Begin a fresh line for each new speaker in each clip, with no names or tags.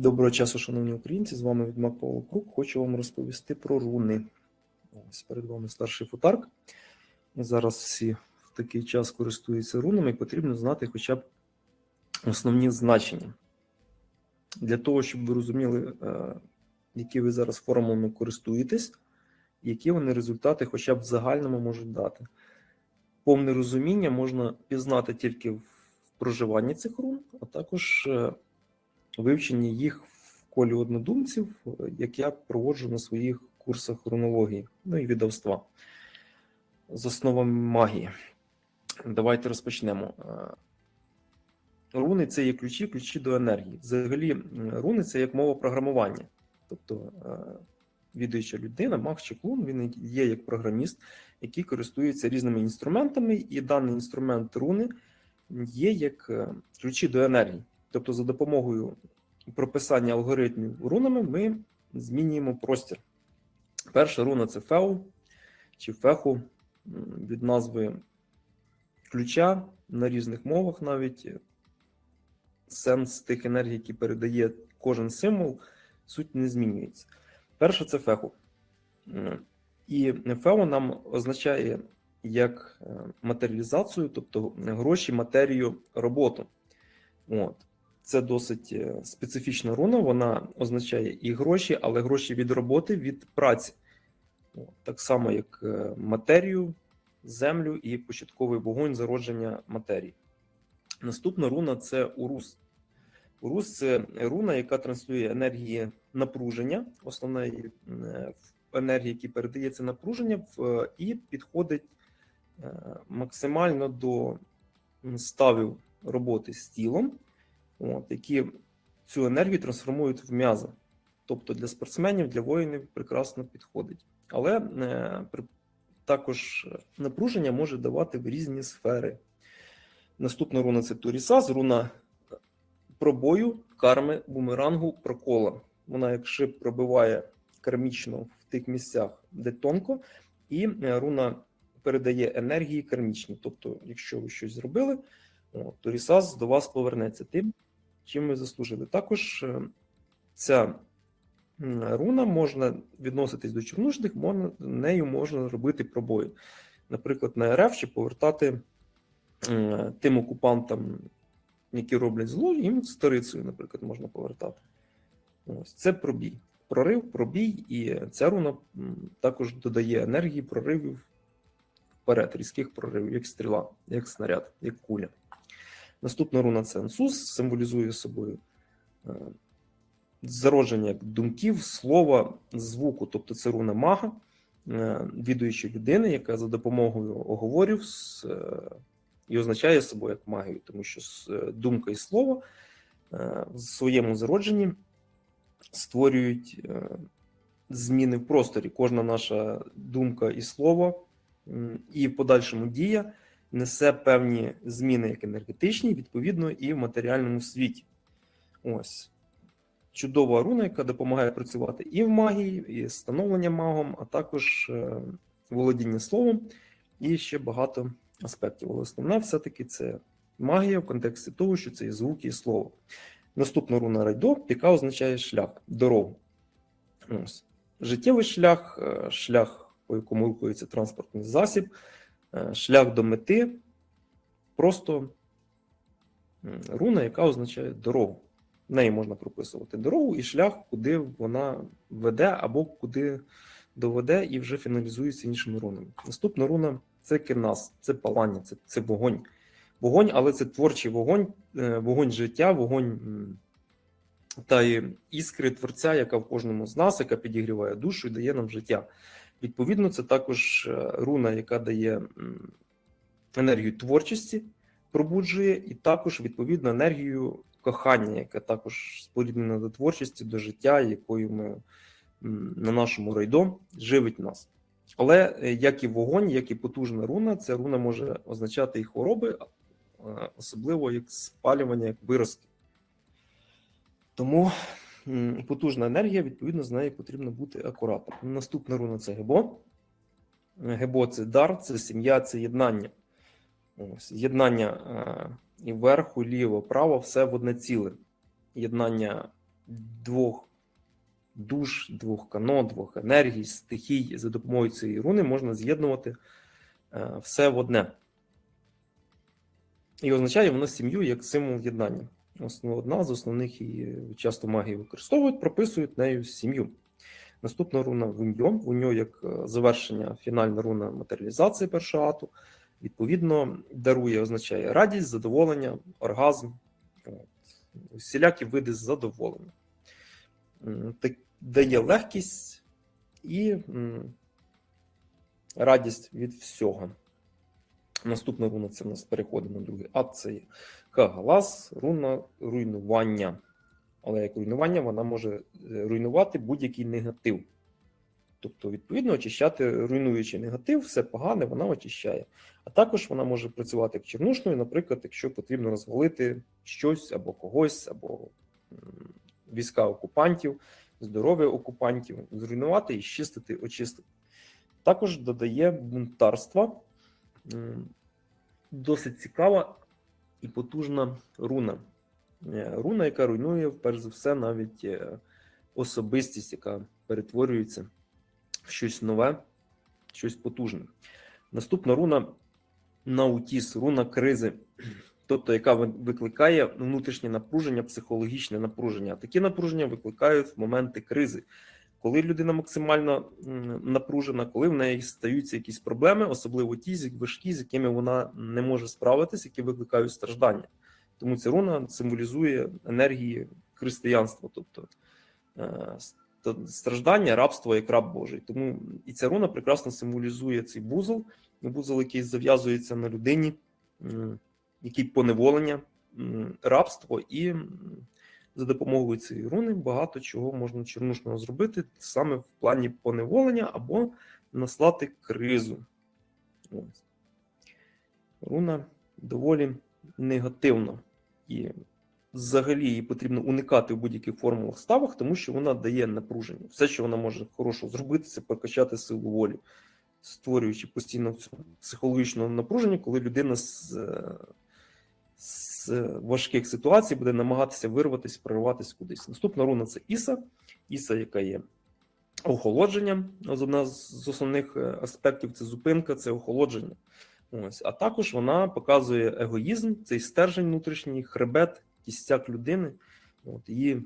Доброго часу, шановні українці. З вами Відьмак Павло Крук. Хочу вам розповісти про руни. Ось перед вами старший футарк. Зараз всі в такий час користуються рунами, і потрібно знати хоча б основні значення. Для того, щоб ви розуміли, е, які ви зараз формулами користуєтесь, які вони результати хоча б в загальному можуть дати. Повне розуміння можна пізнати тільки в проживанні цих рун, а також вивченні їх в колі однодумців, як я проводжу на своїх курсах рунології, ну і відавства з основами магії. Давайте розпочнемо. Е, Руни це є ключі, ключі до енергії. Взагалі, руни це як мова програмування. Тобто, е, відуюча людина, маг чи клун, він є як програміст, який користується різними інструментами, і даний інструмент руни є як е, ключі до енергії. Тобто, за допомогою прописання алгоритмів рунами ми змінюємо простір. Перша руна це феу чи феху від назви ключа на різних мовах навіть. Сенс тих енергій, які передає кожен символ, суть не змінюється. Перше це феху. І фео нам означає як е, матеріалізацію, тобто гроші, матерію, роботу. От. Це досить е, специфічна руна, вона означає і гроші, але гроші від роботи, від праці. Так само, як е, матерію, землю і початковий вогонь зародження матерії. Наступна руна це урус. Урус це руна, яка транслює енергії напруження, основна її, е, енергія, яка передається напруження, і підходить максимально до ставів роботи з тілом, от, які цю енергію трансформують в м'язи. Тобто для спортсменів, для воїнів прекрасно підходить. Але е, також напруження може давати в різні сфери. Наступна руна це Турісас, руна пробою, карми, бумерангу, прокола. Вона як шип пробиває кармічно в тих місцях, де тонко, і е, руна передає енергії кармічні. Тобто, якщо ви щось зробили, то до вас повернеться тим, чим ви заслужили. Також е, ця руна можна відноситись до чорнушних, нею можна робити пробої. Наприклад, на РФ чи повертати тим окупантам, які роблять зло, їм старицею, наприклад, можна повертати. Ось це пробій. Прорив, пробій, і ця руна також додає енергії проривів вперед, різких проривів, як стріла, як снаряд, як куля. Наступна руна це Ансус, символізує собою е, зародження думків, слова, звуку, тобто це руна мага, е, відуючої людини, яка за допомогою оговорів е, і означає собою як магію, тому що думка і слово в своєму зародженні створюють зміни в просторі. Кожна наша думка і слово, і в подальшому дія несе певні зміни, як енергетичні, відповідно, і в матеріальному світі. Ось. Чудова руна, яка допомагає працювати і в магії, і становлення магом, а також е, володіння словом, і ще багато аспектів. Але основне все-таки це магія в контексті того, що це є звуки і слово. Наступна руна райдо, яка означає шлях, дорогу. Ось. Життєвий шлях, е, шлях, по якому рухається транспортний засіб, шлях до мети, просто руна, яка означає дорогу. В неї можна прописувати дорогу і шлях, куди вона веде, або куди доведе і вже фіналізується іншими рунами. Наступна руна це кенас, це палання, це, це вогонь. Вогонь, але це творчий вогонь, е, вогонь життя, вогонь та іскри творця, яка в кожному з нас, яка підігріває душу і дає нам життя. Відповідно, це також е, руна, яка дає енергію творчості, пробуджує, і також відповідно енергію кохання, яка також споріднена до творчості, до життя, якою ми на нашому райдо живить нас. Але е, як і вогонь, як і потужна руна, ця руна може означати і хвороби, е, особливо як спалювання, як виразки. Тому потужна енергія, відповідно, з нею потрібно бути акуратним. Наступна руна це гебо. Гебо це дар, це сім'я, це єднання. Ось, єднання е, і вверху, ліво, право, все в одне ціле. Єднання двох душ, двох кано, двох енергій, стихій. За допомогою цієї руни можна з'єднувати е, все в одне. І означає воно сім'ю як символ єднання. Одна з основних і часто магії використовують, прописують нею сім'ю. Наступна руна Вуньо. Вуньо як е, завершення, фінальна руна матеріалізації першого ату. Відповідно, дарує, означає радість, задоволення, оргазм, всілякі види задоволення. Дає легкість і радість від всього. Наступна руна це в нас переходимо на другий ад, це є Кагалас, руна руйнування. Але як руйнування, вона може е, руйнувати будь-який негатив. Тобто, відповідно, очищати руйнуючий негатив, все погане, вона очищає. А також вона може працювати як чернушною, наприклад, якщо потрібно розвалити щось або когось, або війська окупантів, здоров'я окупантів, зруйнувати і щистити, очистити. Також додає бунтарства. Досить цікава і потужна руна. Е, Руна, яка руйнує, перш за все, навіть е, особистість, яка перетворюється в щось нове, щось потужне. Наступна руна Наутіс, руна кризи, тобто яка викликає внутрішнє напруження, психологічне напруження. Такі напруження викликають в моменти кризи. Коли людина максимально напружена, коли в неї стаються якісь проблеми, особливо ті, важкі, з якими вона не може справитись, які викликають страждання. Тому ця руна символізує енергії християнства, тобто е, страждання, рабство як раб Божий. Тому і ця руна прекрасно символізує цей бузол, бузол, який зав'язується на людині, який поневолення, рабство, і за допомогою цієї руни багато чого можна чернушного зробити саме в плані поневолення або наслати кризу. Ось. Руна доволі негативна. І взагалі її потрібно уникати в будь-яких формулах ставах, тому що вона дає напруження. Все, що вона може хорошого зробити, це прокачати силу волі, створюючи постійно психологічне напруження, коли людина з, е, з важких ситуацій буде намагатися вирватися, прориватися кудись. Наступна руна це Іса, Іса, яка є охолодженням. Одна з основних е, аспектів це зупинка, це охолодження. Ось, а також вона показує егоїзм, цей стержень внутрішній, хребет, кістяк людини, от, її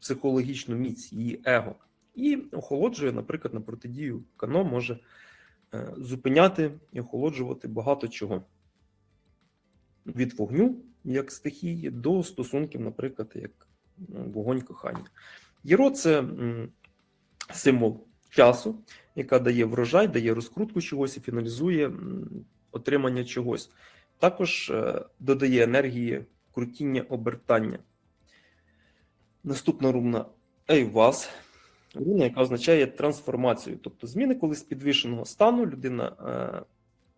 психологічну міць, її его. І охолоджує, наприклад, на протидію кано може е, зупиняти і охолоджувати багато чого. Від вогню, як стихії, до стосунків, наприклад, як ну, вогонь кохання. Єро це символ часу, яка дає врожай, дає розкрутку чогось і фіналізує отримання чогось. Також е, додає енергії крутіння обертання. Наступна руна Ейвас. Руна, яка означає трансформацію. Тобто зміни, коли з підвішеного стану людина е,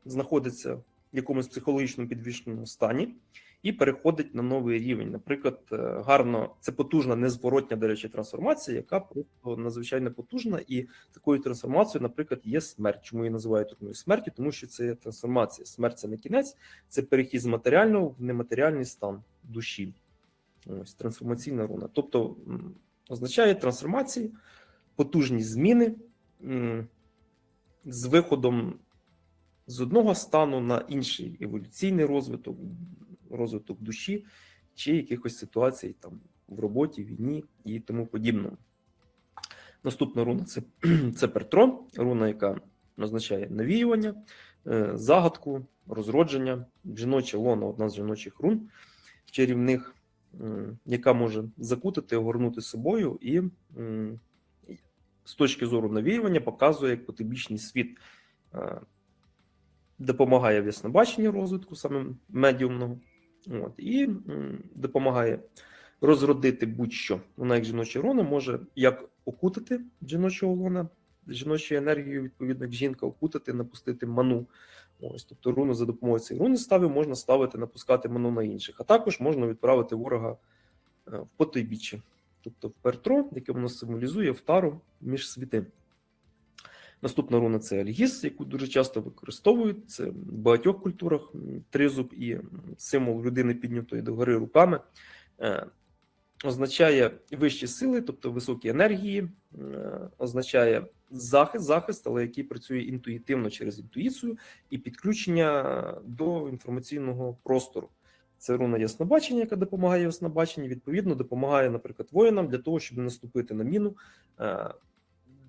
знаходиться якомусь психологічному підвішеному стані і переходить на новий рівень. Наприклад, е, гарно це потужна, незворотня, до речі, трансформація, яка просто надзвичайно потужна. І такою трансформацією, наприклад, є смерть. Чому її називають руною смерті? Тому що це є трансформація. Смерть це не кінець, це перехід з матеріального в нематеріальний стан душі. Ось трансформаційна руна. Тобто означає трансформації, потужні зміни з виходом з одного стану на інший еволюційний розвиток, розвиток душі чи якихось ситуацій там в роботі, війні і тому подібному. Наступна руна це, це Пертро, руна, яка означає навіювання, е, загадку, розродження, жіноче лоно, одна з жіночих рун чарівних, яка може закутати, огорнути собою і з точки зору навіювання показує як потибічний світ, е, допомагає в яснобаченні розвитку саме медіумного, от, і допомагає розродити будь-що. Вона, як жіноча руна, може як окутати жіночого лона, жіночою енергією, відповідно, як жінка окутати, напустити ману. Ось, тобто руну за допомогою цієї руни стави можна ставити, напускати ману на інших, а також можна відправити ворога е, в потойбіччя, тобто в пертро, яке воно символізує в тару між світи. Наступна руна це Альгіс, яку дуже часто використовують. Це в багатьох культурах тризуб і символ людини піднятої догори руками. Е, означає вищі сили, тобто високі енергії, е, означає захист, захист, але який працює інтуїтивно через інтуїцію і підключення до інформаційного простору. Це руна яснобачення, яка допомагає яснобаченні, відповідно, допомагає, наприклад, воїнам для того, щоб не наступити на міну, е,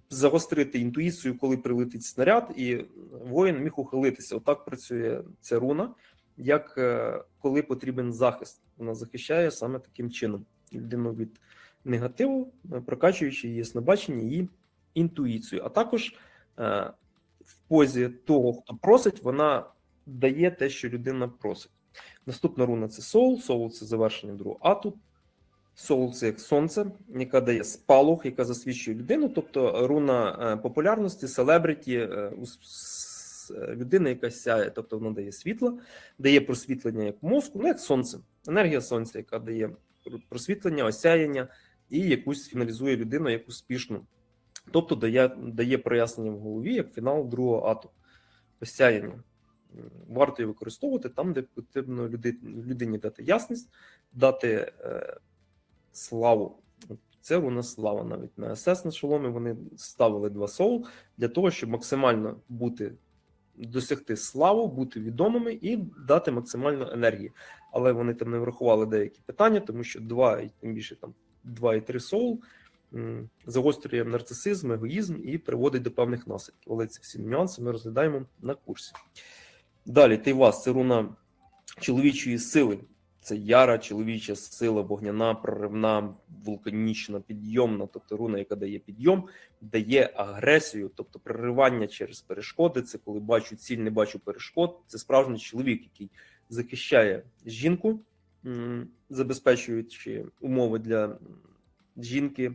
загострити інтуїцію, коли прилетить снаряд, і воїн міг ухилитися. Отак працює ця руна, як е, коли потрібен захист. Вона захищає саме таким чином людину від негативу, е, прокачуючи її яснобачення і інтуїцію. А також е, в позі того, хто просить, вона дає те, що людина просить. Наступна руна це соул. Соул це завершення другого ату. Це як сонце, яка дає спалах, яка засвідчує людину, тобто руна е, популярності, селебриті, е, е, людина, яка сяє, тобто вона дає світло, дає просвітлення як мозку, ну як сонце, енергія сонця, яка дає просвітлення, осяяння і якусь фіналізує людину як успішну. Тобто дає, дає прояснення в голові як фінал другого ату, осяяння. Варто її використовувати там, де потрібно люди- людині дати ясність, дати славу. Це вона слава навіть на СС на шоломі. Вони ставили два соул для того, щоб максимально бути досягти славу, бути відомими і дати максимально енергії. Але вони там не врахували деякі питання, тому що два і тим більше там два і три соул загострює нарцисизм, егоїзм і приводить до певних наслідків. Але ці всі нюанси ми розглядаємо на курсі. Далі Тейвас це руна чоловічої сили. Це яра чоловіча сила, вогняна, проривна, вулканічна, підйомна, тобто руна, яка дає підйом, дає агресію, тобто проривання через перешкоди. Це коли бачу ціль, не бачу перешкод. Це справжній чоловік, який захищає жінку, забезпечуючи умови для жінки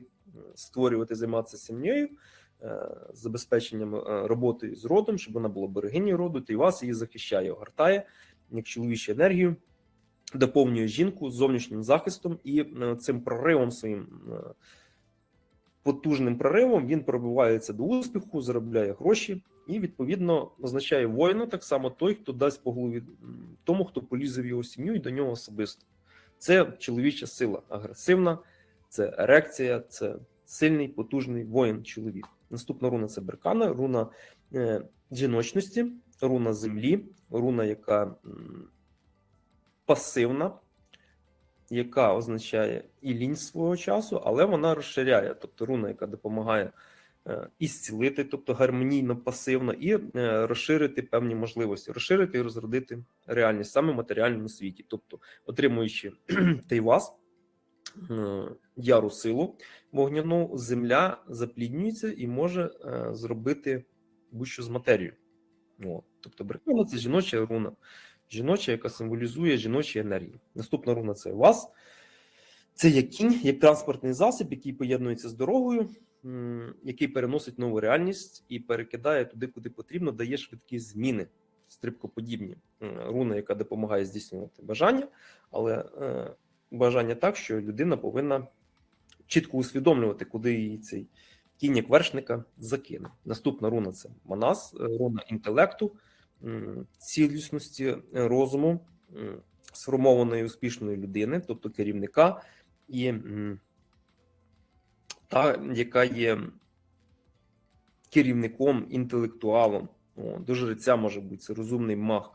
створювати, займатися сім'єю, е, забезпеченням е, роботою з родом, щоб вона була берегинею роду, й вас її захищає, огортає як чоловічу енергію доповнює жінку зовнішнім захистом і е, цим проривом своїм е, потужним проривом він пробивається до успіху, заробляє гроші і відповідно означає воїна так само той, хто дасть по голові тому, хто полізе в його сім'ю і до нього особисто. Це чоловіча сила, агресивна, це ерекція, це сильний, потужний воїн чоловік. Наступна руна це беркана, руна е, жіночності, руна землі, руна, яка пасивна, яка означає і лінь свого часу, але вона розширяє, тобто руна, яка допомагає е, і зцілити, тобто гармонійно пасивно, і е, розширити певні можливості, розширити і розродити реальність саме в матеріальному світі, тобто отримуючи Тейвас, е, яру силу вогняну, земля запліднюється і може е, зробити будь-що з матерією. От. Тобто брехня це жіноча руна жіноча, яка символізує жіночі енергії. Наступна руна це вас. Це як кінь, як транспортний засіб, який поєднується з дорогою, який переносить нову реальність і перекидає туди, куди потрібно, дає швидкі зміни, стрибкоподібні. Руна, яка допомагає здійснювати бажання, але е, бажання так, що людина повинна чітко усвідомлювати, куди її цей кінь як вершника закине. Наступна руна це Манас, е, руна інтелекту цілісності е, розуму сформованої успішної людини, тобто керівника, і та, яка є керівником, інтелектуалом. О, до жреця може бути це розумний маг,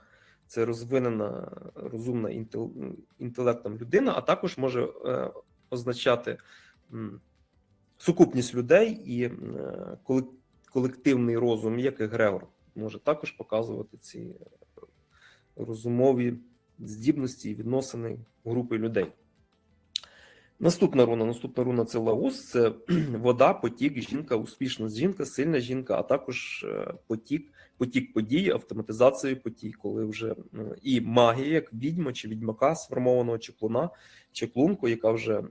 це розвинена розумна інтел- інтелектом людина, а також може е, означати м, сукупність людей і е, колективний розум, як егрегор може також показувати ці е, розумові здібності і відносини групи людей. Наступна руна. Наступна руна це Лаус, це вода, потік, жінка, успішна жінка, сильна жінка, а також е, потік, потік подій, автоматизації подій, коли вже е, і магія, як відьма чи відьмака, сформованого чеклуна, чеклунку, яка вже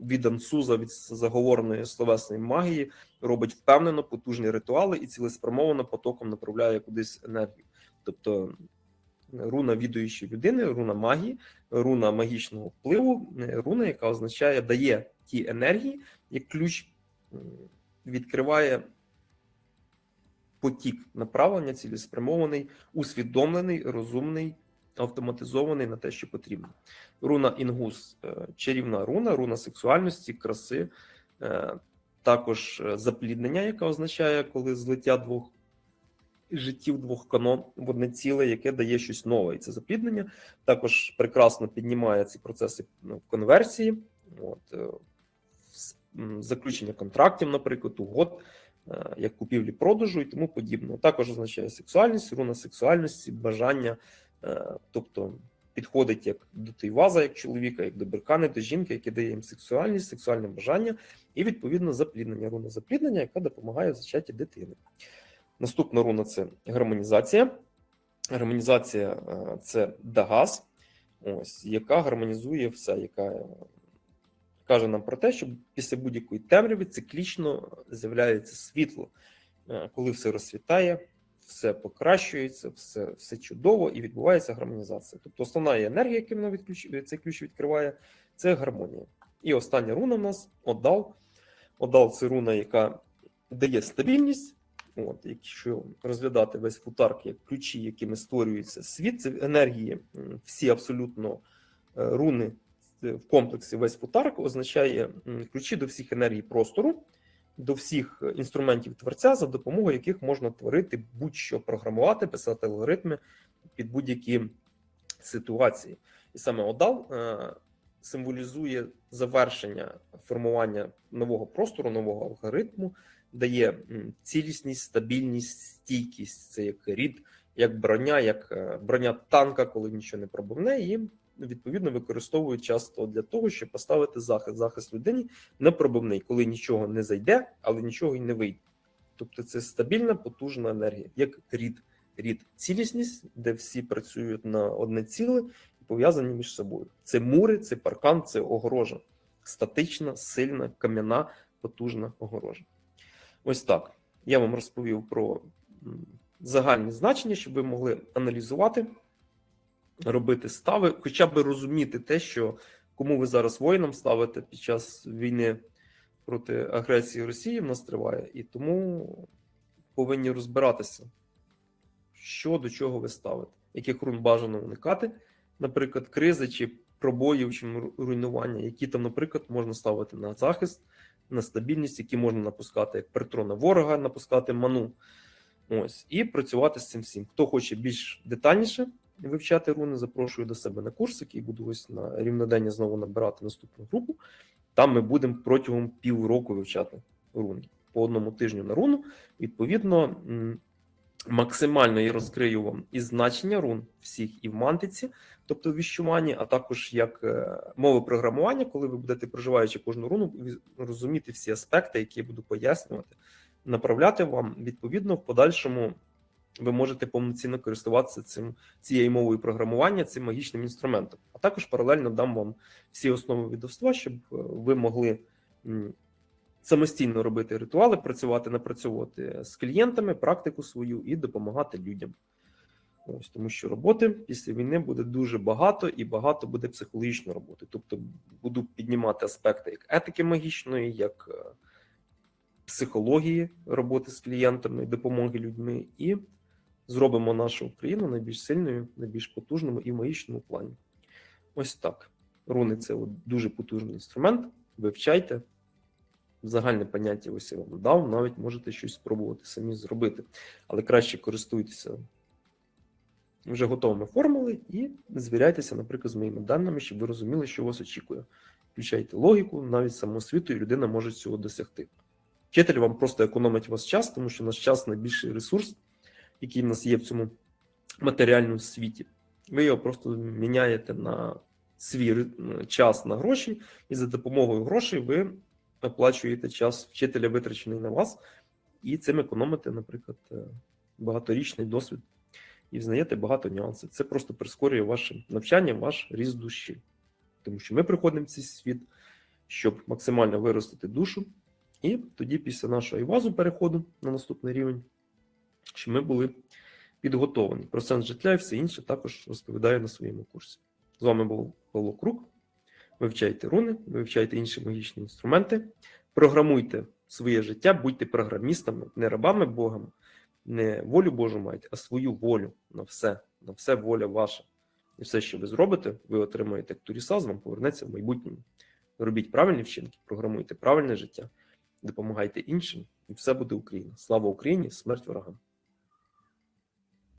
від ансуза, від заговореної словесної магії, робить впевнено потужні ритуали і цілеспрямовано потоком направляє кудись енергію. Тобто руна відуючої людини, руна магії, руна магічного впливу, руна, яка означає, дає ті енергії, як ключ відкриває потік направлення, цілеспрямований, усвідомлений, розумний, автоматизований на те, що потрібно. Руна Інгус е, чарівна руна, руна сексуальності, краси, е, також е, запліднення, яка означає, коли злиття двох життів двох канон в одне ціле, яке дає щось нове. І це запліднення також прекрасно піднімає ці процеси ну, в конверсії, от, заключення контрактів, наприклад, угод, як купівлі-продажу і тому подібне. Також означає сексуальність, руна сексуальності, бажання, тобто підходить як до тейваза, як чоловіка, як до беркани, до жінки, яке дає їм сексуальність, сексуальне бажання, і відповідно запліднення, руна запліднення, яка допомагає в зачатті дитини. Наступна руна це гармонізація. Гармонізація е, це Дагаз, ось, яка гармонізує все, яка е, каже нам про те, що після будь-якої темряви циклічно з'являється світло, Е, коли все розцвітає, все покращується, все, все чудово і відбувається гармонізація. Тобто основна енергія, яку вона відключ... цей ключ відкриває, це гармонія. І остання руна в нас Одал. Одал це руна, яка дає стабільність. От, якщо розглядати весь футарк як ключі, якими створюється світ, це енергії, всі абсолютно е, руни е, в комплексі весь футарк означає ключі до всіх енергій простору, до всіх інструментів творця, за допомогою яких можна творити будь-що програмувати, писати алгоритми під будь-які ситуації. І саме Одал е, символізує завершення формування нового простору, нового алгоритму, дає цілісність, стабільність, стійкість. Це як рід, як броня, як е, броня танка, коли нічого не пробивне, і відповідно використовують часто для того, щоб поставити захист. Захист людині непробивний, коли нічого не зайде, але нічого й не вийде. Тобто це стабільна, потужна енергія, як рід. Рід цілісність, де всі працюють на одне ціле і пов'язані між собою. Це мури, це паркан, це огорожа. Статична, сильна, кам'яна, потужна огорожа. Ось так. Я вам розповів про загальні значення, щоб ви могли аналізувати, робити стави, хоча б розуміти те, що кому ви зараз воїном ставите під час війни проти агресії Росії в нас триває, і тому повинні розбиратися, що до чого ви ставите, яких рун бажано уникати, наприклад, кризи чи пробоїв чи руйнування, які там, наприклад, можна ставити на захист, на стабільність, які можна напускати як притро ворога, напускати ману. Ось, і працювати з цим всім. Хто хоче більш детальніше вивчати руни, запрошую до себе на курс, який буду ось на рівнодення знову набирати наступну групу. Там ми будемо протягом півроку вивчати руни по одному тижню на руну. Відповідно, максимально я розкрию вам і значення рун всіх і в мантиці, тобто в віщуванні, а також як е, мови програмування, коли ви будете проживаючи кожну руну, розуміти всі аспекти, які я буду пояснювати, направляти вам відповідно в подальшому. Ви можете повноцінно користуватися цим цією мовою програмування, цим магічним інструментом. А також паралельно дам вам всі основи відовства, щоб е, ви могли самостійно робити ритуали, працювати, напрацьовувати з клієнтами, практику свою і допомагати людям. Ось тому, що роботи після війни буде дуже багато і багато буде психологічної роботи. Тобто буду піднімати аспекти як етики магічної, як е, психології роботи з клієнтами, допомоги людьми, і зробимо нашу Україну найбільш сильною, найбільш потужною і в магічному плані. Ось так. Руни це от дуже потужний інструмент. Вивчайте. Загальне поняття ось я вам дав, навіть можете щось спробувати самі зробити. Але краще користуйтеся вже готовими формули і звіряйтеся, наприклад, з моїми даними, щоб ви розуміли, що вас очікує. Включайте логіку, навіть самоосвіту, і людина може цього досягти. Вчитель вам просто економить вас час, тому що наш час найбільший ресурс, який в нас є в цьому матеріальному світі. Ви його просто міняєте на свій час на гроші, і за допомогою грошей ви оплачуєте час вчителя, витрачений на вас, і цим економите, наприклад, е, багаторічний досвід і взнаєте багато нюансів. Це просто прискорює ваше навчання, ваш ріст душі. Тому що ми приходимо в цей світ, щоб максимально виростити душу, і тоді, після нашого івазу переходу на наступний рівень, щоб ми були підготовлені. Про сенс життя і все інше також розповідаю на своєму курсі. З вами був Павло Крук. Вивчайте руни, вивчайте інші магічні інструменти, програмуйте своє життя, будьте програмістами, не рабами Богом, не волю Божу мають, а свою волю на все, на все воля ваша. І все, що ви зробите, ви отримаєте як турісаз, вам повернеться в майбутньому. Робіть правильні вчинки, програмуйте правильне життя, допомагайте іншим, і все буде Україна. Слава Україні! Смерть ворогам!